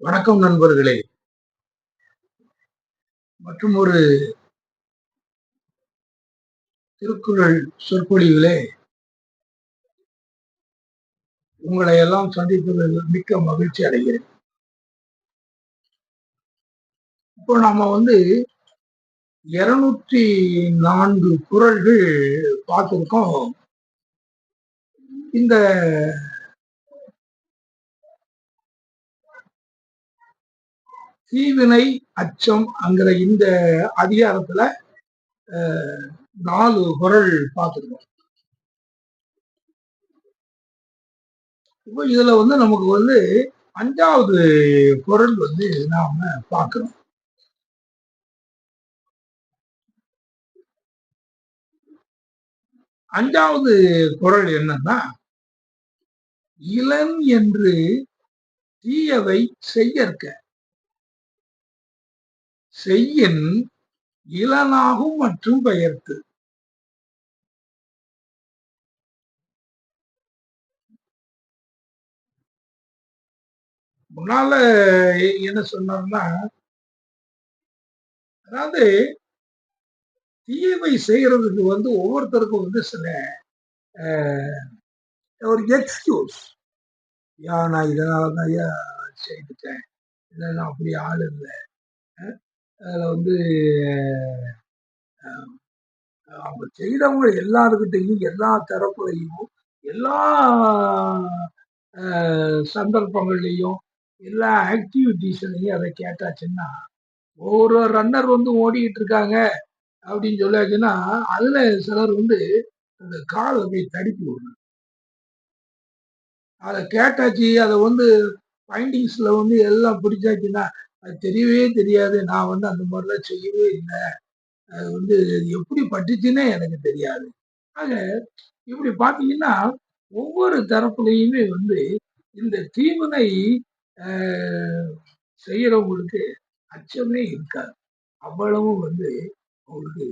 வணக்கம் நண்பர்களே. மற்றும் ஒரு திருக்குறள் சொற்பொழிவிலே உங்களை எல்லாம் சந்திப்பதில் மிக்க மகிழ்ச்சி அடைகிறேன். இப்போ நாம வந்து இருநூற்றி நான்கு குரல்கள் பார்த்திருக்கோம். இந்த தீவினை அச்சம் அங்கிற இந்த அதிகாரத்துல நாலு குரல் பார்த்துருக்கோம் இப்போ இதுல வந்து நமக்கு வந்து அஞ்சாவது குரல் வந்து நாம பார்க்கிறோம் அஞ்சாவது குரல் என்னன்னா இளன் என்று தீயவை செய்யற்க செய்யின் இளனாகும் மற்றும் பெயர்த்து. முன்னால என்ன சொன்னார்னா அதாவது தீமை செய்யறதுக்கு வந்து ஒவ்வொருத்தருக்கும் வந்து சில ஒரு எக்ஸ்கியூஸ் யா நான் இதனால தான் ஐயா செய்துட்டேன். இல்லை நான் அப்படி ஆள் இல்லை. அதில் வந்து அவங்க செய்தவங்க எல்லாருக்கிட்டையும் எல்லா தரப்புலையும் எல்லா சந்தர்ப்பங்கள்லையும் எல்லா ஆக்டிவிட்டீஸ்லையும் அதை கேட்டாச்சுன்னா ஒரு ரன்னர் வந்து ஓடிக்கிட்டு இருக்காங்க அப்படின்னு சொல்லாச்சுன்னா அதுல சிலர் வந்து அந்த காலை போய் தடுப்பி விடணும் அதை கேட்டாச்சு அதை வந்து பைண்டிங்ஸில் வந்து எல்லாம் பிடிச்சாச்சுன்னா அது தெரியவே தெரியாது. நான் வந்து அந்த மாதிரிலாம் செய்யவே இல்லை. அது வந்து எப்படி பட்டுச்சுன்னே எனக்கு தெரியாது. ஆக இப்படி பார்த்தீங்கன்னா ஒவ்வொரு தரப்புலையுமே வந்து இந்த தீவினை செய்கிறவங்களுக்கு அச்சமே இருக்காது. அவ்வளவும் வந்து அவங்களுக்கு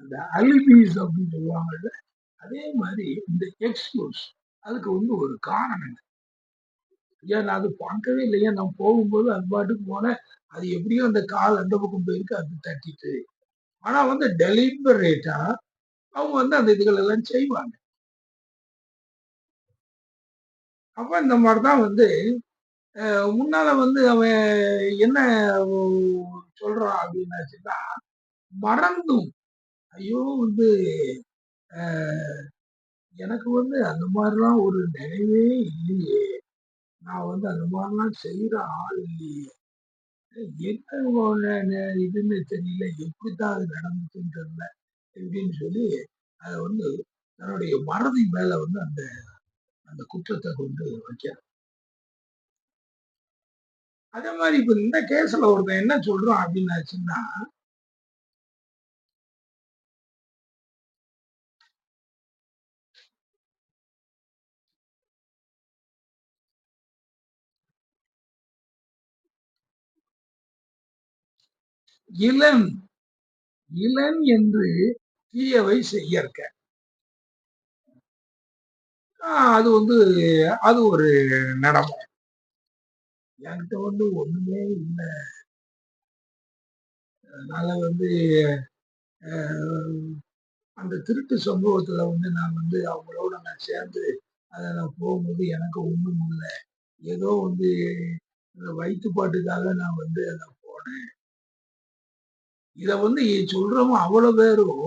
அந்த அலிபீஸ் அப்படின்னு சொல்லுவாங்கல்ல அதே மாதிரி இந்த எக்ஸ்கியூஸ் அதுக்கு வந்து ஒரு காரணம் ஏன் நான் அது பார்க்கவே இல்லையா? நான் போகும்போது அது பாட்டுக்கு போனேன். அது எப்படியும் அந்த கால் அந்த பக்கம் போயிருக்கு அது தட்டிட்டு. ஆனா வந்து டெலிபரேட்டா அவங்க வந்து அந்த இதுகள் எல்லாம் செய்வாங்க. அப்ப இந்த மாதிரிதான் வந்து முன்னால வந்து அவன் என்ன சொல்றான் அப்படின்னாச்சுன்னா மறந்தும். ஐயோ வந்து எனக்கு வந்து அந்த மாதிரிலாம் ஒரு நினைவே இல்லையே. நான் வந்து அந்த மாதிரிலாம் செய்யற ஆள் இல்லையே. என்ன இதுன்னு தெரியல. எப்படித்தான் அது நடந்துச்சுன்னு தெரியல. அப்படின்னு சொல்லி அதை வந்து தன்னுடைய மறதி மேல வந்து அந்த அந்த குற்றத்தை கொண்டு வைக்கிறார். அதே மாதிரி இப்ப இந்த கேஸ்ல ஒருத்தன் என்ன சொல்றான் அப்படின்னாச்சுன்னா இளன் இளன் என்று தீயவை செய்யற்க. அது வந்து அது ஒரு நடமை என்கிட்ட வந்து ஒண்ணுமே இல்லை. அதனால வந்து அந்த திருட்டு சம்பவத்துல வந்து நான் வந்து அவங்களோட நான் சேர்ந்து அதை நான் போகும்போது எனக்கு ஒண்ணும் இல்லை. ஏதோ வந்து வயிற்றுப்பாட்டுக்காக நான் வந்து அதை போனேன். இத வந்து சொல்றவங்க அவ்வளவு பேரும்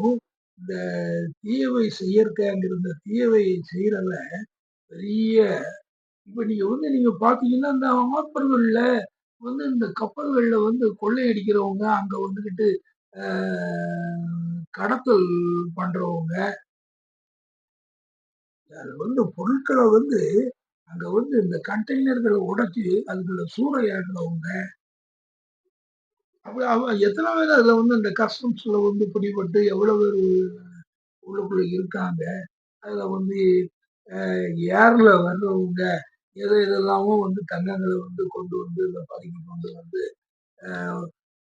இந்த தீயவை செய்யற்காங்கிற இந்த தீயவை செய்யறல பெரிய இப்ப நீங்க வந்து நீங்க பாத்தீங்கன்னா இந்த ஆப்பர்கள்ல வந்து இந்த கப்பல்கள்ல வந்து கொள்ளையடிக்கிறவங்க அங்க வந்துகிட்டு கடத்தல் பண்றவங்க. அது வந்து பொருட்களை வந்து அங்க வந்து இந்த கண்டெய்னர்களை உடைச்சி அதுக்குள்ள சூறையாடுறவங்க. எத்தனை பேர் அதுல வந்து இந்த கஸ்டம்ஸ்ல வந்து பிடிபட்டு எவ்வளவு பேர் உள்ளுக்குள்ள இருக்காங்க. அதுல வந்து ஏர்ல வர்றவங்க எது எதெல்லாமோ வந்து தங்கங்களை வந்து கொண்டு வந்து இந்த பதுக்கி கொண்டு வந்து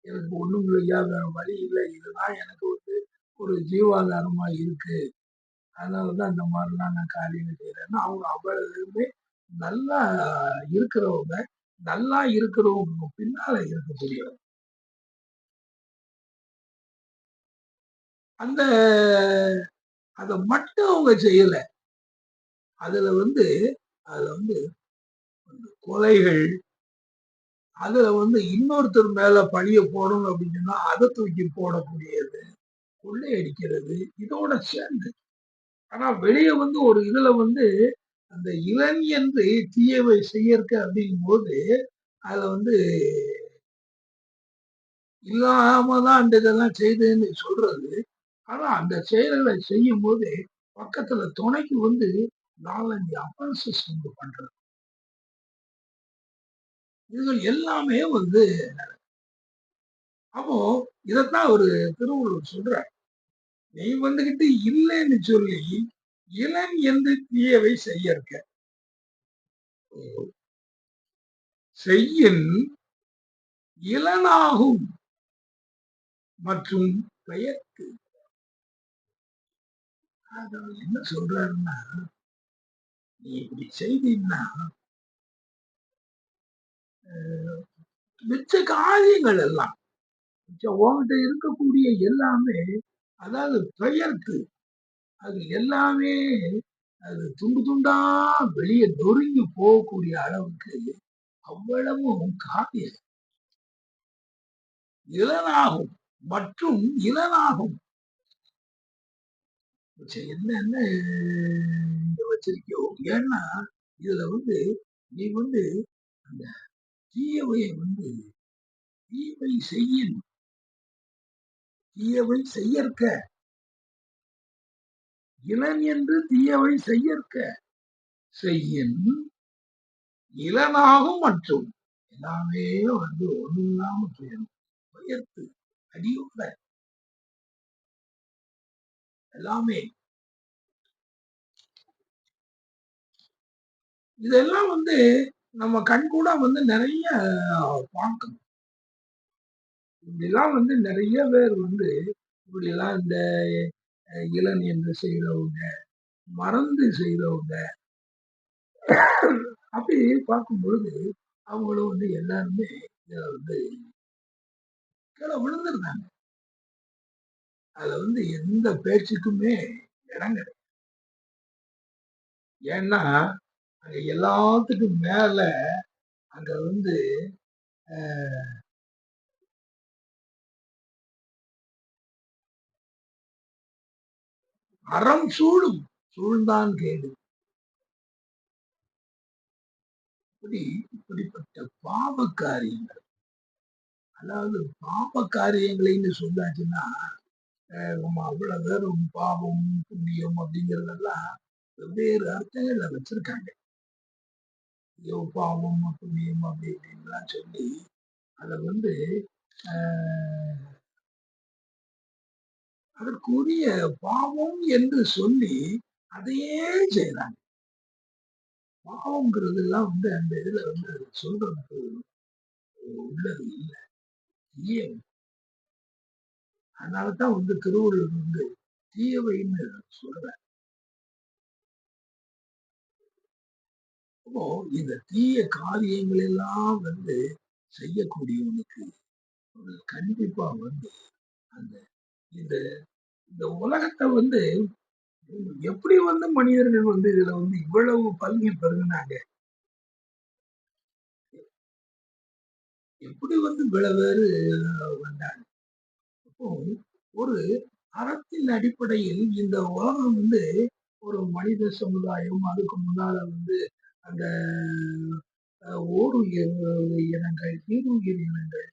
எனக்கு ஒண்ணும் இல்லையா வேற வழி இல்லை. இதுதான் எனக்கு வந்து ஒரு ஜீவாதாரமா இருக்கு. அதனால தான் இந்த மாதிரிலாம் நான் காரியம் செய்யறேன்னா அவங்க அவ்வளவுமே நல்லா இருக்கிறவங்க நல்லா இருக்கிறவங்க பின்னால இருக்கக்கூடியவங்க. அந்த அத மட்டும் அவங்க செய்யல. அதுல வந்து அதுல வந்து கொலைகள் அதுல வந்து இன்னொருத்தர் மேல பழிய போடணும் அப்படின்னு சொன்னா அதை தூக்கி போடக்கூடியது கொள்ளையடிக்கிறது இதோட சேர்ந்து. ஆனா வெளியே வந்து ஒரு இதுல வந்து அந்த இளன் என்று தீயவை செய்யறக்க அப்படிங்கும் போது அதுல வந்து இல்லாம தான் அந்த இதெல்லாம் செய்தேன்னு சொல்றது ஆனா அந்த செயல்களை செய்யும் போது பக்கத்துல துணைக்கு வந்து நாலஞ்சு அப்பன்சஸ் வந்து பண்றது. இதுகள் எல்லாமே வந்து அப்போ இதைத்தான் ஒரு திருவள்ளுவர் சொல்ற நீ வந்துகிட்டு இல்லைன்னு சொல்லி இளன் என்று தீயவை செய்ய இருக்க. செய்யின் இளனாகும் மற்றும் பெயர்க்கு என்ன சொல்றாருன்னா நீ இப்படி செய்தீங்கன்னா மிச்ச காரியங்கள் எல்லாம் உன்கிட்ட இருக்கக்கூடிய எல்லாமே அதாவது பெயர்த்து அது எல்லாமே அது துண்டு துண்டா வெளியே நொறுங்கி போகக்கூடிய அளவுக்கு அவ்வளவும் காவியம் இளனாகும் மற்றும் இளனாகும். என்னன்னு வச்சிருக்கியோ? ஏன்னா இதுல வந்து நீ வந்து அந்த தீயவையை வந்து தீயவை செய்யும் தீயவை செய்யற்க. இளன் என்று தீயவை செய்யற்க. செய்யின் இளனாகும் மற்றும் எல்லாமே வந்து ஒன்றும் இல்லாமல் போயிடும் உயர்த்து அடியுள்ள எல்லாமே. இதெல்லாம் வந்து நம்ம கண் கூட வந்து நிறைய பார்க்கணும். இப்படிலாம் வந்து நிறைய பேர் வந்து இப்படிலாம் இந்த இளன் என்று செய்கிறவங்க மறந்து செய்கிறவங்க அப்படி பார்க்கும் பொழுது அவங்களும் வந்து எல்லாருமே இதில் வந்து கீழே விழுந்துருந்தாங்க அதுல வந்து எந்த பேச்சுக்குமே இடம் கிடையாது ஏன்னா அங்க எல்லாத்துக்கும் மேல அங்க வந்து அறம் சூழும். சூழ்ந்தான் கேடு. இப்படி இப்படிப்பட்ட பாவ காரியங்கள் அதாவது பாவ காரியங்களைன்னு சொன்னாச்சுன்னா அவ்வளவு பேரும் பாவம் புண்ணியம் அப்படிங்கிறதெல்லாம் வெவ்வேறு அர்த்தங்கள்ல வச்சிருக்காங்க. ஐயோ பாவம் புண்ணியம் அப்படி இப்படின்லாம் சொல்லி அதை வந்து அதற்குரிய பாவம் என்று சொல்லி அதையே செய்யறாங்க பாவம்ங்கிறது எல்லாம் வந்து அந்த இதுல வந்து சொல்றதுக்கு உள்ளது இல்லை. அதனால அதனாலதான் வந்து திருவள்ளுவர் வந்து தீயவைன்னு சொல்ற அப்போ இந்த தீய காரியங்கள் எல்லாம் வந்து செய்யக்கூடியவனுக்கு கண்டிப்பா வந்து அந்த இந்த இந்த உலகத்தை வந்து எப்படி வந்து மனிதர்கள் வந்து இதுல வந்து இவ்வளவு பல்கி பெருங்கினாங்க எப்படி வந்து இவ்வளவு பேரு வந்தாங்க? ஒரு அறத்தின் அடிப்படையில் இந்த உலகம் வந்து ஒரு மனித சமுதாயம் அதுக்கு முன்னால வந்து அந்த ஓருயிர் இனங்கள் ஈருயிர் இனங்கள்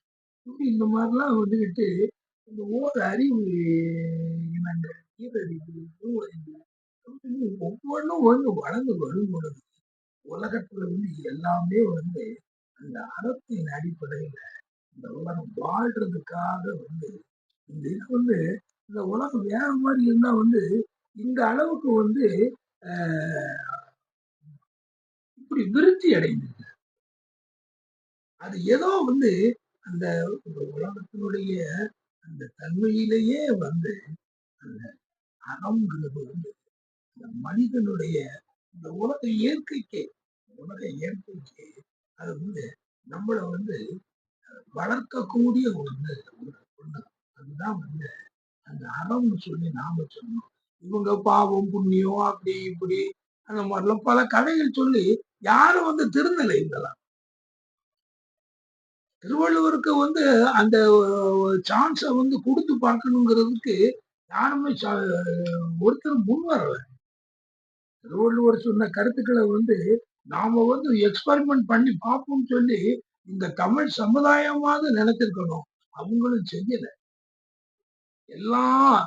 இப்படி இந்த மாதிரிலாம் வந்துக்கிட்டு இந்த ஓர் அறிவு இனங்கள் ஈரறிவு மூவறிவு ஒவ்வொன்றும் வந்து வளர்ந்து வரும் பொழுது உலகத்துல வந்து எல்லாமே வந்து அந்த அறத்தின் அடிப்படையில இந்த உலகம் வாழ்றதுக்காக வந்து இந்த இது வந்து இந்த உலகம் வேற மாதிரி இருந்தா வந்து இந்த அளவுக்கு வந்து இப்படி விருத்தி அடைந்தது அது ஏதோ வந்து அந்த உலகத்தினுடைய அந்த தன்மையிலேயே வந்து அந்த அறம்ங்கிறது வந்து அந்த மனிதனுடைய இந்த உலக இயற்கைக்கு உலக இயற்கைக்கு அது வந்து நம்மளை வந்து வளர்க்கக்கூடிய ஒன்று ஒரு ஒண்ணு. அதுதான் வந்து அந்த அறம்னு சொல்லி நாம சொன்னோம். இவங்க பாவம், புண்ணியம் அப்படி இப்படி அந்த மாதிரிலாம் பல கதைகள் சொல்லி யாரும் வந்து திருந்தலை இதெல்லாம். திருவள்ளுவருக்கு வந்து அந்த சான்ஸ வந்து குடுத்து பார்க்கணுங்கிறதுக்கு யாருமே ஒருத்தர் ஒருத்தரும் முன் வரல. திருவள்ளுவர் சொன்ன கருத்துக்களை வந்து நாம வந்து எக்ஸ்பெரிமெண்ட் பண்ணி பார்ப்போம்னு சொல்லி இந்த தமிழ் சமுதாயமாவது நினைச்சிருக்கணும். அவங்களும் செய்யல. எல்லாம்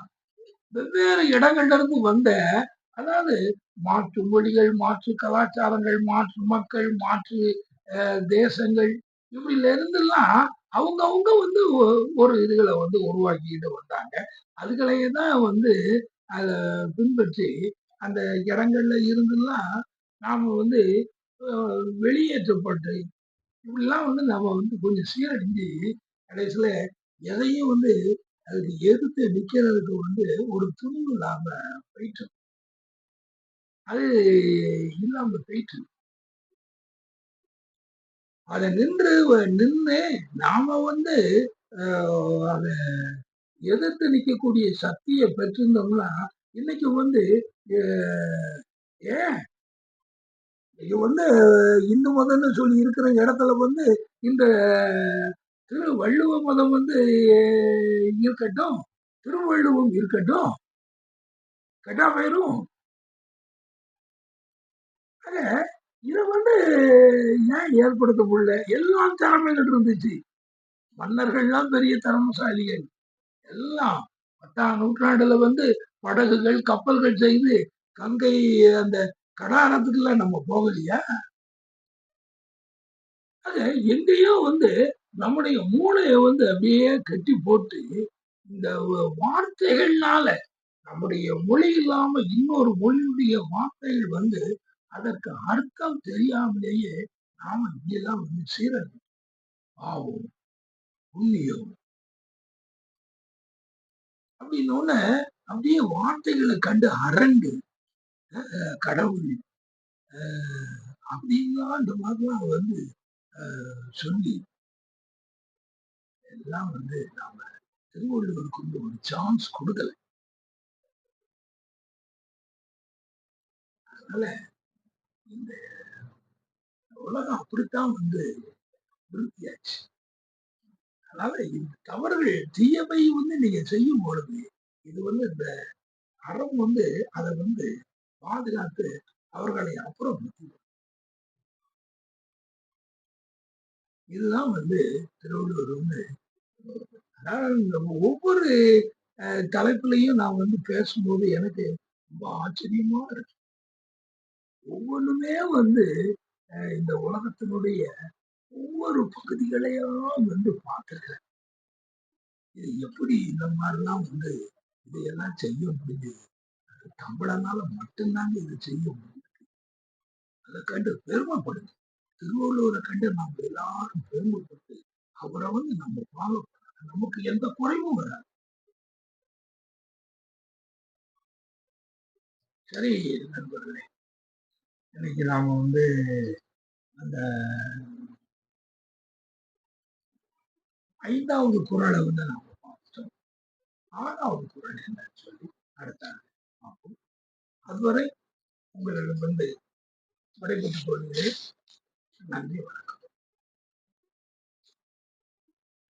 வெவ்வேறு இடங்கள்ல இருந்து வந்த அதாவது மாற்று மொழிகள், மாற்று கலாச்சாரங்கள், மாற்று மக்கள், மாற்று தேசங்கள் இப்படில இருந்தெல்லாம் அவங்கவுங்க வந்து ஒ ஒரு இதுகளை வந்து உருவாக்கிட்டு வந்தாங்க. அதுகளையே தான் வந்து அதை பின்பற்றி அந்த இடங்கள்ல இருந்தெல்லாம் நாம் வந்து வெளியேற்றப்பட்டு இப்படிலாம் வந்து நம்ம வந்து கொஞ்சம் சீரழிஞ்சு கடைசியில் எதையும் வந்து அதுக்கு எதிர்த்து நிக்கிறதுக்கு வந்து ஒரு துணிவு இல்லாம போயிட்டு அது இல்லாம போயிட்டு. அத நின்று நின்னு நாம வந்து அதை அத எதிர்த்து நிக்கக்கூடிய சக்தியை பெற்றிருந்தோம்னா, இன்னைக்கு வந்து ஏன் இது வந்து இந்து மதம்னு சொல்லி இருக்கிற இடத்துல வந்து இந்த திரு வள்ளுவ மதம் வந்து இருக்கட்டும். திருவள்ளுவம் இருக்கட்டும். கெட்டா போயிரும். ஆக இதை வந்து ஏன் ஏற்படுத்த முடியல? எல்லாம் திறமைகள் இருந்துச்சு. மன்னர்கள்லாம் பெரிய திறமசாலிகள் எல்லாம் 10ஆம் நூற்றாண்டுல வந்து படகுகள், கப்பல்கள் செய்து கங்கை அந்த கடாரத்துக்குலாம் நம்ம போகலையா? ஆக எங்கேயோ வந்து நம்முடைய மூளையை வந்து அப்படியே கட்டி போட்டு, இந்த வார்த்தைகள்னால நம்முடைய மொழி இல்லாம இன்னொரு மொழியுடைய வார்த்தைகள் வந்து அதற்கு அர்த்தம் தெரியாமலேயே நாம இப்படியெல்லாம் வந்து சீரழிஞ்சோம். பாவம், புண்ணியம். அப்படின்னோன அப்படியே வார்த்தைகளை கண்டு அரண்டு கடவுள். அ அப்படின்லாம் இந்த மாதிரிலாம் வந்து சொல்லி இதெல்லாம் வந்து நாம திருவள்ளுவருக்கு வந்து ஒரு சான்ஸ் கொடுக்கல அதனால இந்த உலகம் அப்படித்தான் வந்து விருத்தியாச்சு. அதனால இந்த தவறுகள் தீயவை வந்து நீங்க செய்யும் பொழுது, இது வந்து இந்த அறம் வந்து அதை வந்து பாதுகாத்து அவர்களை அப்புறம் இதுதான் வந்து திருவள்ளுவர் வந்து நம்ம ஒவ்வொரு தலைப்புலையும் நான் வந்து பேசும்போது எனக்கு ரொம்ப ஆச்சரியமா இருக்கு. ஒவ்வொன்னுமே வந்து இந்த உலகத்தினுடைய ஒவ்வொரு பகுதிகளையும் வந்து பார்த்துருக்கிறேன். இது எப்படி இந்த மாதிரிலாம் வந்து இதையெல்லாம் செய்ய முடியுது? அது தமிழனால மட்டும் தாங்க செய்ய முடியுது அதை கண்டு பெருமைப்படுது திருவள்ளுவரை கண்டு நாம எல்லாரும் பெருமைப்பட்டு, அவரை வந்து நம்ம ஃபாலோ நமக்கு எந்த குறைவும் வராது. சரி நண்பர்களே. இன்னைக்கு நாம வந்து அந்த ஐந்தாவது குரலை வந்து நாம பார்த்தோம் ஆறாவது குரல் என்னன்னு சொல்லி அடுத்த பார்ப்போம். அதுவரை வந்து விடைபெற்றுக் கொள்கிறேன். நன்றி, வணக்கம்.